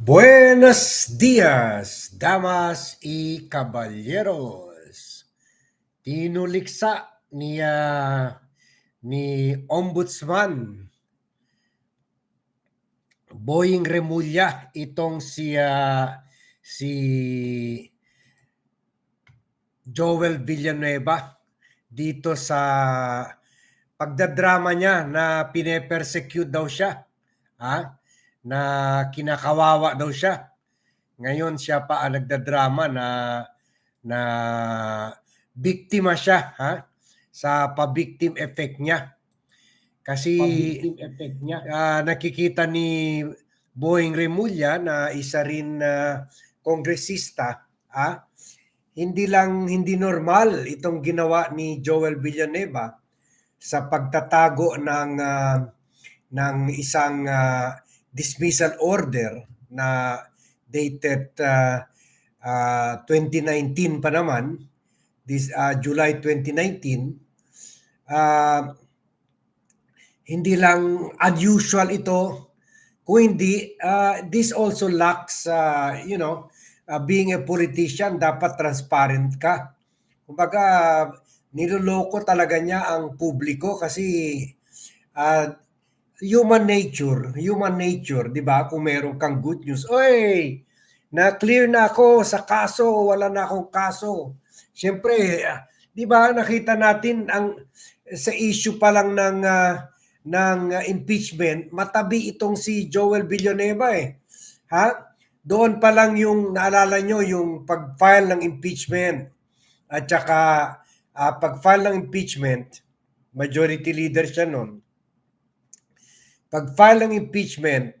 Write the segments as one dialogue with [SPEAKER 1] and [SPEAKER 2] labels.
[SPEAKER 1] Buenos días, damas y caballeros. Tinuliksa ni ah, ni Ombudsman Boying Remulla itong si ah, si Joel Villanueva dito sa pagdadrama niya na pine-persecute daw siya. Ha? Na kinakawawa daw siya. Ngayon siya pa ang nagdadrama na na biktima siya ha sa pa-victim effect niya. Kasi
[SPEAKER 2] pa-victim effect niya.
[SPEAKER 1] ah, nakikita ni Boeing Remulla na isa rin na kongresista, ah, hindi lang hindi normal itong ginawa ni Joel Villanueva sa pagtatago ng ah, ng isang ah, dismissal order na dated ah, ah, 2019 pa naman, this ah, July 2019. Ah, hindi lang unusual ito kung hindi uh, this also lacks uh, you know uh, being a politician dapat transparent ka kumbaga niloloko talaga niya ang publiko kasi uh, human nature human nature di ba kung meron kang good news oy na clear na ako sa kaso wala na akong kaso syempre uh, di ba nakita natin ang sa issue pa lang ng uh, ng impeachment, matabi itong si Joel Villanueva eh. Ha? Doon pa lang yung naalala nyo yung pag-file ng impeachment at saka uh, pag-file ng impeachment, majority leader siya noon. Pag-file ng impeachment,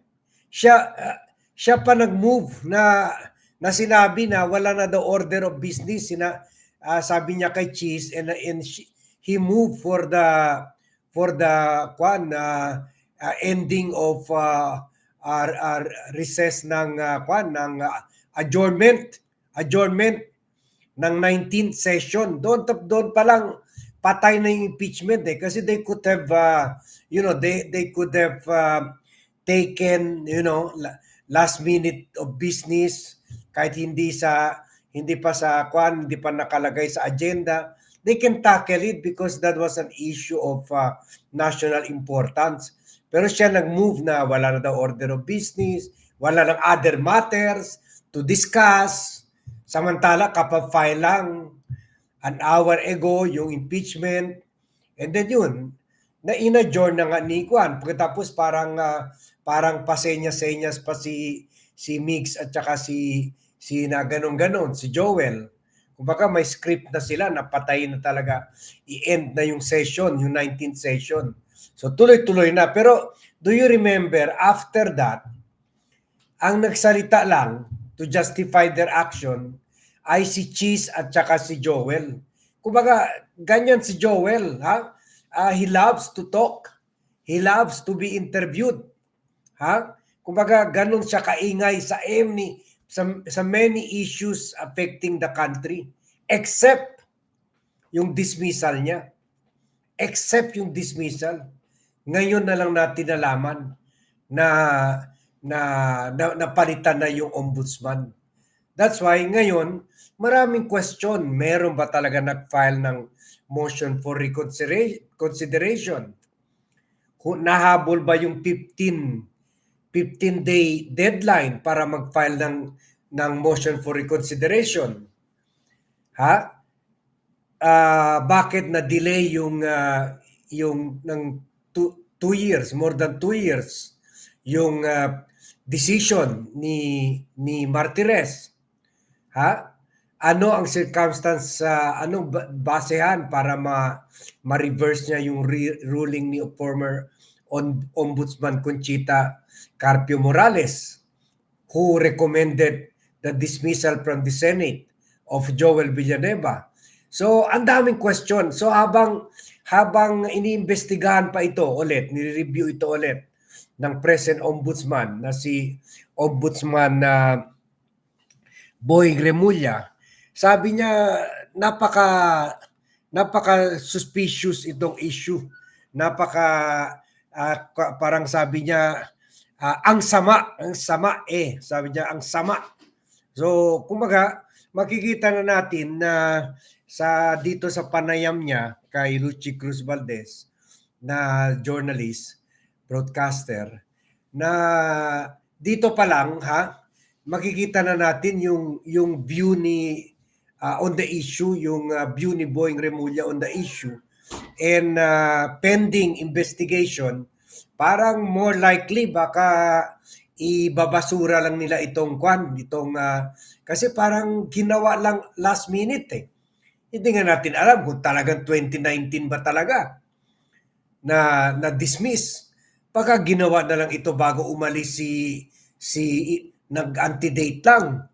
[SPEAKER 1] siya uh, siya pa nag-move na na sinabi na wala na the order of business. Sina uh, sabi niya kay Cheese and, and she, he moved for the for the kwan uh, uh, ending of uh, our, our recess ng uh, kwan ng uh, adjournment adjournment ng 19th session. Doon doon pa lang patay na yung impeachment eh kasi they could have uh, you know they they could have uh, taken you know last minute of business kahit hindi sa hindi pa sa kwan hindi pa nakalagay sa agenda they can tackle it because that was an issue of uh, national importance. Pero siya nag-move na wala na daw order of business, wala nang other matters to discuss. Samantala, kapag-file lang an hour ago yung impeachment. And then yun, na inadjourn na nga ni Kwan. Pagkatapos parang uh, parang pasenya-senyas pa si si Mix at saka si si na ganon-ganon, si Joel. Kumbaga may script na sila na patayin na talaga i-end na yung session, yung 19th session. So tuloy-tuloy na. Pero do you remember after that, ang nagsalita lang to justify their action ay si Cheese at saka si Joel. Kumbaga, ganyan si Joel, ha? Uh, he loves to talk. He loves to be interviewed. Ha? Kumbaga, ganun siya kaingay sa many sa, sa many issues affecting the country except yung dismissal niya. Except yung dismissal. Ngayon na lang natin nalaman na na, na napalitan na yung ombudsman. That's why ngayon, maraming question. Meron ba talaga nag-file ng motion for reconsideration? Nahabol ba yung 15 15 day deadline para mag-file ng ng motion for reconsideration. Ha? Uh, bakit na delay yung uh, yung ng two, two years, more than two years yung uh, decision ni ni Martires? Ha? Ano ang circumstance uh, anong basehan para ma ma-reverse niya yung re- ruling ni former on, Ombudsman Conchita Carpio Morales who recommended the dismissal from the Senate of Joel Villanueva. So, ang daming question. So, habang habang iniimbestigahan pa ito ulit, nire-review ito ulit ng present ombudsman na si ombudsman na uh, Boying Remulla, sabi niya napaka napaka suspicious itong issue. Napaka uh, parang sabi niya ah, ang sama, ang sama eh, sabi niya, ang sama. So, kumbaga, makikita na natin na sa dito sa panayam niya kay Luchi Cruz Valdez na journalist, broadcaster, na dito pa lang ha, makikita na natin yung yung view ni ah, on the issue, yung ah, view ni Boying Remulla on the issue and ah, pending investigation, parang more likely baka ibabasura lang nila itong kwan, itong ah, kasi parang ginawa lang last minute eh. Hindi nga natin alam kung talagang 2019 ba talaga na na dismiss. Baka ginawa na lang ito bago umalis si si nag-antedate lang.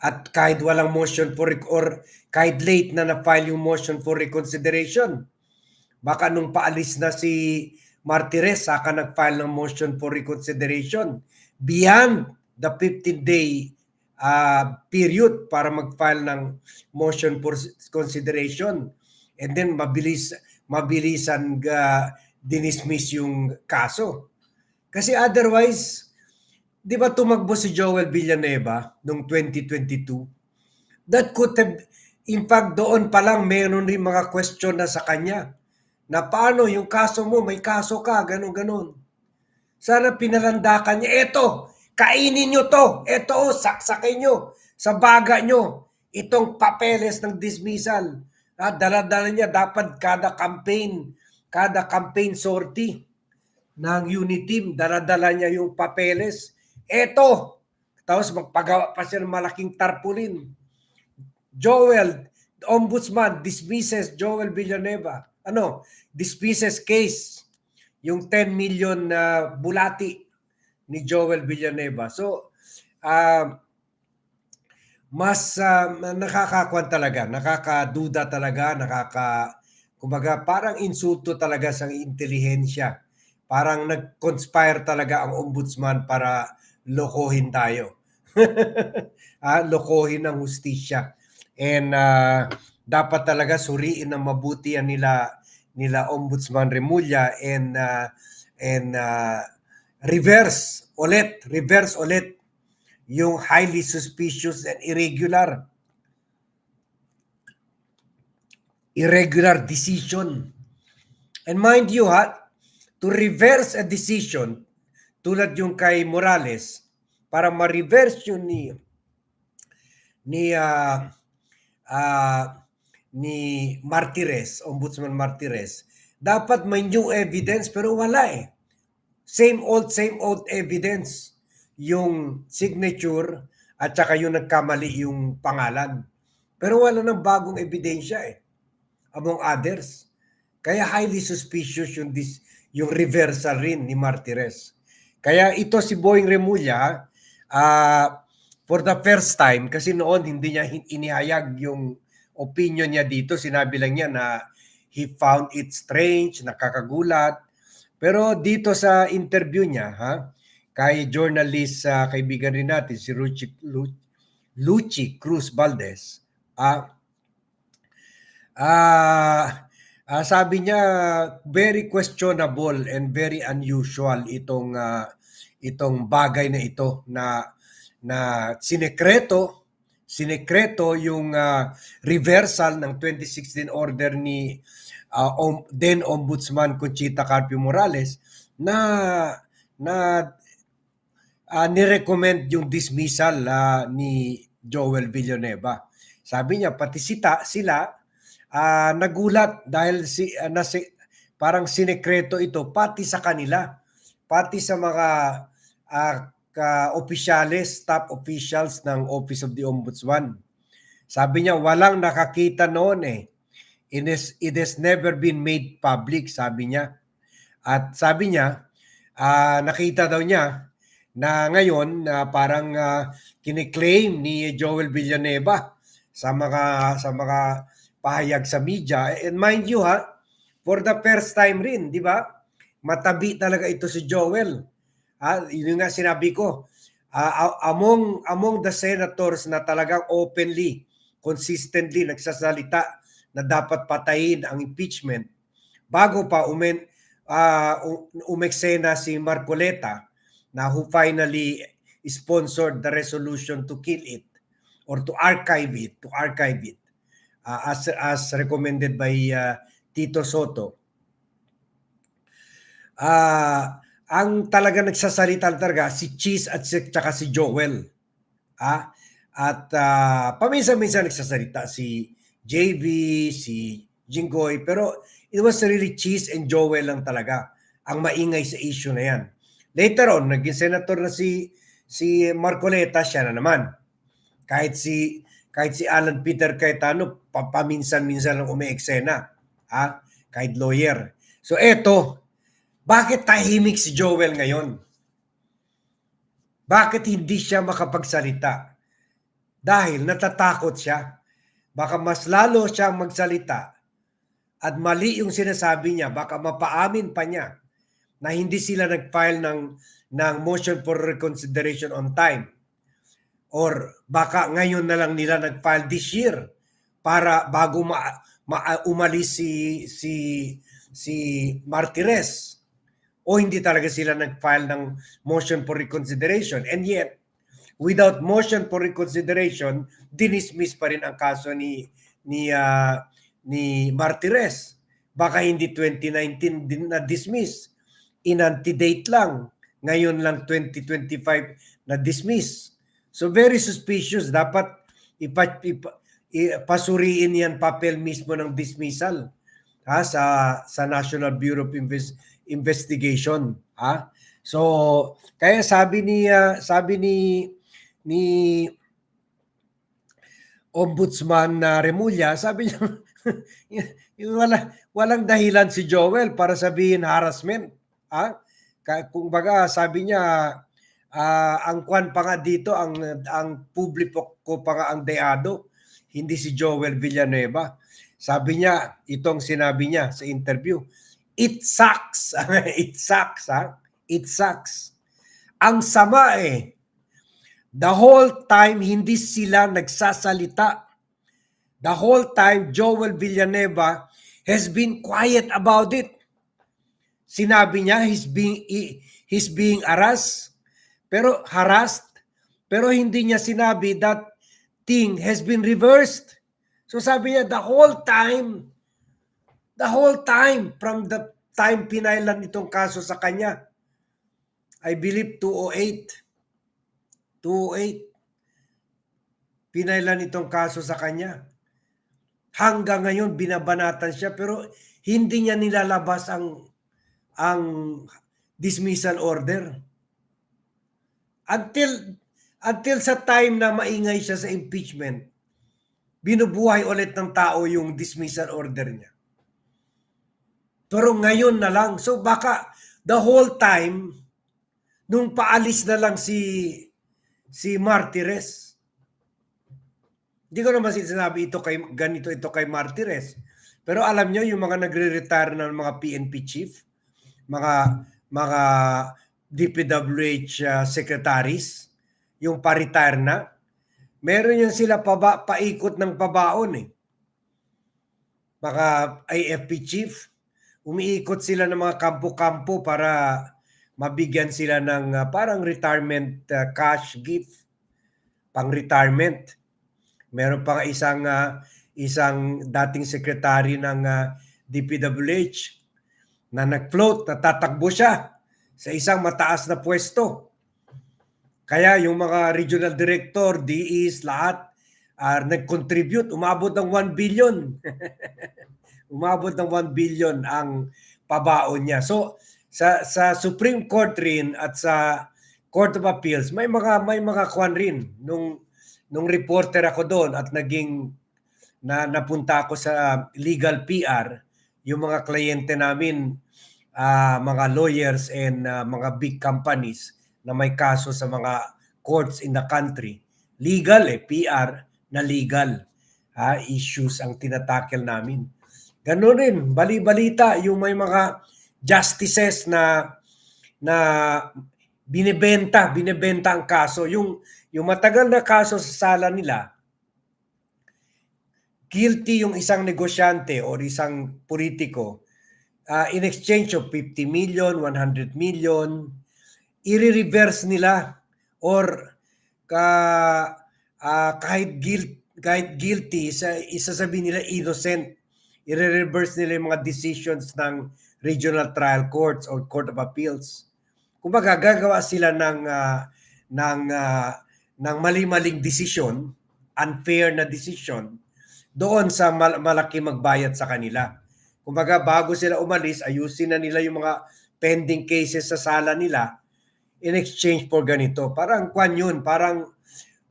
[SPEAKER 1] At kahit walang motion for rec- or kahit late na na-file yung motion for reconsideration. Baka nung paalis na si Martires, saka nag-file ng motion for reconsideration beyond the 15-day uh, period para mag-file ng motion for consideration. And then mabilis mabilisan ga dinismiss yung kaso. Kasi otherwise, di ba tumakbo si Joel Villanueva noong 2022? That could have, in fact, doon pa lang meron rin mga question na sa kanya. Na paano yung kaso mo, may kaso ka, ganun ganon Sana pinalandakan niya, eto, kainin nyo to, eto, oh, saksakin nyo, sa baga nyo, itong papeles ng dismissal. Ah, dala-dala niya dapat kada campaign, kada campaign sortie ng unit team, dala-dala niya yung papeles. Eto, tapos magpagawa pa siya ng malaking tarpaulin. Joel, ombudsman, dismisses Joel Villanueva. Ano? Dismisses case. Yung 10 million na bulati ni Joel Villanueva. So, uh, mas uh, nakakakuan talaga, nakakaduda talaga, nakaka kumbaga parang insulto talaga sa intelihensya. Parang nag-conspire talaga ang ombudsman para lokohin tayo. ah, lokohin ang hustisya. And uh, dapat talaga suriin ng mabuti yan nila nila Ombudsman Remulla and uh, and uh, reverse ulit, reverse ulit yung highly suspicious and irregular irregular decision. And mind you ha, to reverse a decision tulad yung kay Morales para ma-reverse yun ni ni uh, uh, ni Martires, Ombudsman Martires, dapat may new evidence pero wala eh. Same old, same old evidence yung signature at saka yung nagkamali yung pangalan. Pero wala nang bagong ebidensya eh. Among others. Kaya highly suspicious yung, this, yung reversal rin ni Martires. Kaya ito si Boying Remulla, uh, for the first time, kasi noon hindi niya inihayag yung opinion niya dito, sinabi lang niya na he found it strange, nakakagulat. Pero dito sa interview niya, ha, kay journalist sa uh, kaibigan rin natin si Luchi, Luchi Cruz Valdez ah uh, uh, sabi niya very questionable and very unusual itong uh, itong bagay na ito na na sinekreto sinekreto yung uh, reversal ng 2016 order ni uh, om, then ombudsman Conchita Carpio Morales na na uh, nirecommend yung dismissal uh, ni Joel Villanueva. Sabi niya pati sita sila uh, nagulat dahil si uh, na si, parang sinekreto ito pati sa kanila, pati sa mga uh, ka opisyales, top officials ng Office of the Ombudsman. Sabi niya walang nakakita noon eh. It is, it has never been made public, sabi niya. At sabi niya, uh, nakita daw niya na ngayon na uh, parang uh, kiniklaim ni Joel Villanueva sa mga sa mga pahayag sa media. And mind you ha for the first time rin di ba? Matabi talaga ito si Joel. Ha yun nga sinabi ko uh, among among the senators na talagang openly consistently nagsasalita na dapat patayin ang impeachment bago pa umen uh, umeksena si Marcoleta na who finally sponsored the resolution to kill it or to archive it, to archive it uh, as as recommended by uh, Tito Soto. Ah, ang talaga nagsasalita talaga si Cheese at si, tsaka si Joel. Ah, at ah, paminsan-minsan nagsasalita si JV, si Jinggoy, pero it was really Cheese and Joel lang talaga ang maingay sa issue na yan. Later on, naging senator na si si Marcoleta, siya na naman. Kahit si kahit si Alan Peter Cayetano, pa- paminsan-minsan lang umeeksena. Ha? Kahit lawyer. So eto, bakit tahimik si Joel ngayon? Bakit hindi siya makapagsalita? Dahil natatakot siya. Baka mas lalo siyang magsalita at mali yung sinasabi niya, baka mapaamin pa niya na hindi sila nag-file ng, ng motion for reconsideration on time. Or baka ngayon na lang nila nag-file this year para bago ma, ma- umalis si si si Martires. O hindi talaga sila nag-file ng motion for reconsideration. And yet without motion for reconsideration dinismiss pa rin ang kaso ni ni ah, ni Martires. Baka hindi 2019 din na dismiss. Inantidate lang. Ngayon lang 2025 na dismiss so very suspicious. Dapat ipa, ipa, ipasuriin yan papel mismo ng dismissal ha sa sa National Bureau of Invest, Investigation ha. So kaya sabi ni ah, sabi ni ni Ombudsman na Remulla sabi niya wala walang dahilan si Joel para sabihin harassment ha. Kung baga sabi niya ah, ang kwan pa nga dito ang ang publiko ko pa nga ang deado hindi si Joel Villanueva. Sabi niya itong sinabi niya sa interview it sucks. It sucks ha? It sucks. Ang sama eh. The whole time hindi sila nagsasalita. The whole time Joel Villanueva has been quiet about it. Sinabi niya he's being he's being harassed pero harassed. Pero hindi niya sinabi that thing has been reversed. So sabi niya the whole time the whole time from the time pinailan itong kaso sa kanya I believe 208 208 pinailan itong kaso sa kanya. Hanggang ngayon binabanatan siya pero hindi niya nilalabas ang ang dismissal order until until sa time na maingay siya sa impeachment binubuhay ulit ng tao yung dismissal order niya. Pero ngayon na lang so baka the whole time nung paalis na lang si si Martires hindi ko naman sinabi ito kay ganito ito kay Martires pero alam nyo yung mga nagre-retire ng mga PNP chief mga mga DPWH uh, secretaries, yung pa-retire na, meron yan sila paba, paikot ng pabaon eh. Mga AFP chief, umiikot sila ng mga kampo-kampo para mabigyan sila ng uh, parang retirement uh, cash gift pang retirement. Meron pa isang uh, isang dating secretary ng uh, DPWH na nag-float, natatakbo siya sa isang mataas na pwesto. Kaya yung mga regional director, DEs, lahat uh, nag-contribute, umabot ng 1 billion. umabot ng 1 billion ang pabaon niya. So sa sa Supreme Court rin at sa Court of Appeals, may mga may mga kwan rin nung nung reporter ako doon at naging na napunta ako sa legal PR yung mga kliyente namin, uh, mga lawyers and uh, mga big companies na may kaso sa mga courts in the country. Legal eh, PR na legal uh, issues ang tinatakel namin. Ganun rin, bali-balita yung may mga justices na na binebenta, binebenta ang kaso. Yung yung matagal na kaso sa sala nila, guilty yung isang negosyante o isang politiko uh, in exchange of 50 million, 100 million, i-reverse nila or ka ah, kahit guilt kahit guilty sa isasabihin nila innocent i-reverse nila yung mga decisions ng regional trial courts or court of appeals. Kumbaga gagawa sila ng ah, ng ah, ng mali-maling desisyon unfair na desisyon doon sa mal- malaki magbayad sa kanila kumbaga bago sila umalis ayusin na nila yung mga pending cases sa sala nila in exchange for ganito. Parang kwan yun, parang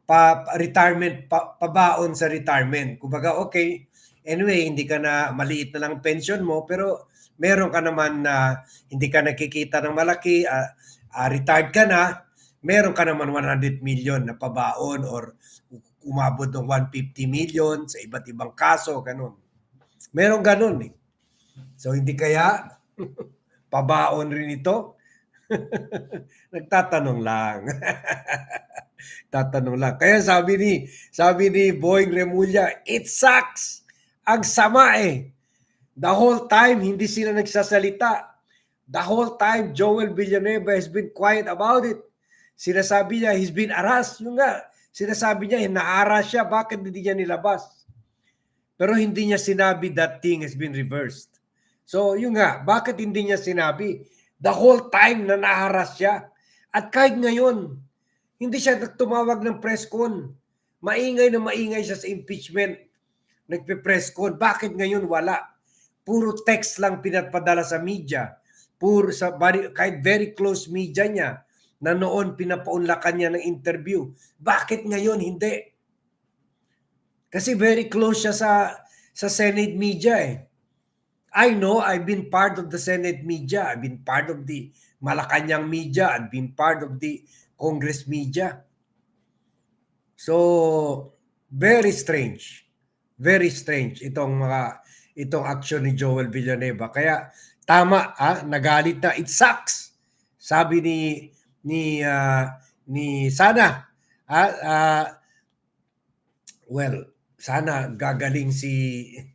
[SPEAKER 1] pa, retirement, pa, pabaon sa retirement. Kumbaga, okay, anyway, hindi ka na, maliit na lang pension mo, pero meron ka naman na hindi ka nakikita ng malaki, ah, ah, retired ka na, meron ka naman 100 million na pabaon or umabot ng 150 million sa iba't ibang kaso, ganun. Meron ganun eh. So, hindi kaya pabaon rin ito? Nagtatanong lang. Tatanong lang. Kaya sabi ni sabi ni Boying Remulla, it sucks. Ang sama eh. The whole time hindi sila nagsasalita. The whole time Joel Villanueva has been quiet about it. Sinasabi niya he's been harassed. Yung nga, sinasabi niya naaras siya, bakit hindi niya nilabas? Pero hindi niya sinabi that thing has been reversed. So, yun nga, bakit hindi niya sinabi? The whole time na naharas siya. At kahit ngayon, hindi siya tumawag ng press con. Maingay na maingay siya sa impeachment. Nagpe-press con. Bakit ngayon wala? Puro text lang pinapadala sa media. Puro sa kahit very close media niya na noon pinapaunlakan niya ng interview. Bakit ngayon hindi? Kasi very close siya sa sa Senate media eh. I know I've been part of the Senate media. I've been part of the Malacanang media. I've been part of the Congress media. So, very strange. Very strange itong mga itong action ni Joel Villanueva. Kaya tama ah, nagalit na it sucks. Sabi ni ni ah, ni Sana ah, ah, well, sana gagaling si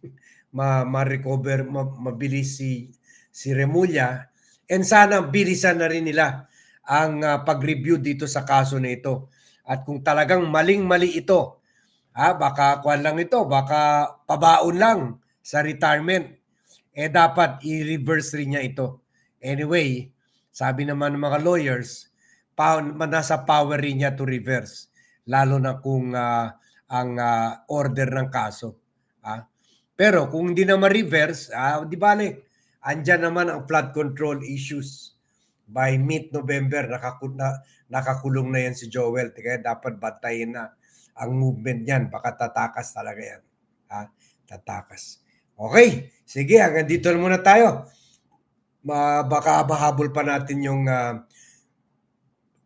[SPEAKER 1] ma ma-recover ma, mabilis si si Remulla and sana bilisan na rin nila ang ah, pag-review dito sa kaso na ito. At kung talagang maling-mali ito, ah, baka kuan lang ito, baka pabaon lang sa retirement. Eh dapat i-reverse rin niya ito. Anyway, sabi naman ng mga lawyers, pa, nasa power rin niya to reverse. Lalo na kung ah, ang ah, order ng kaso. Ah. Pero kung hindi na ma-reverse, ah, di bale, andyan naman ang flood control issues. By mid-November, nakaku- na, nakakulong na yan si Joel. Kaya dapat bantayin na ang movement niyan. Baka tatakas talaga yan. Ha? Tatakas. Okay. Sige, hanggang dito na muna tayo. Ma, baka mahabol pa natin yung ah,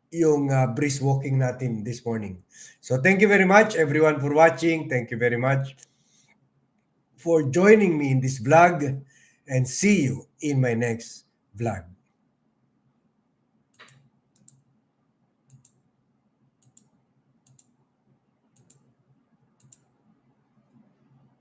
[SPEAKER 1] yung uh, brisk walking natin this morning. So thank you very much everyone for watching. Thank you very much for joining me in this vlog and see you in my next vlog.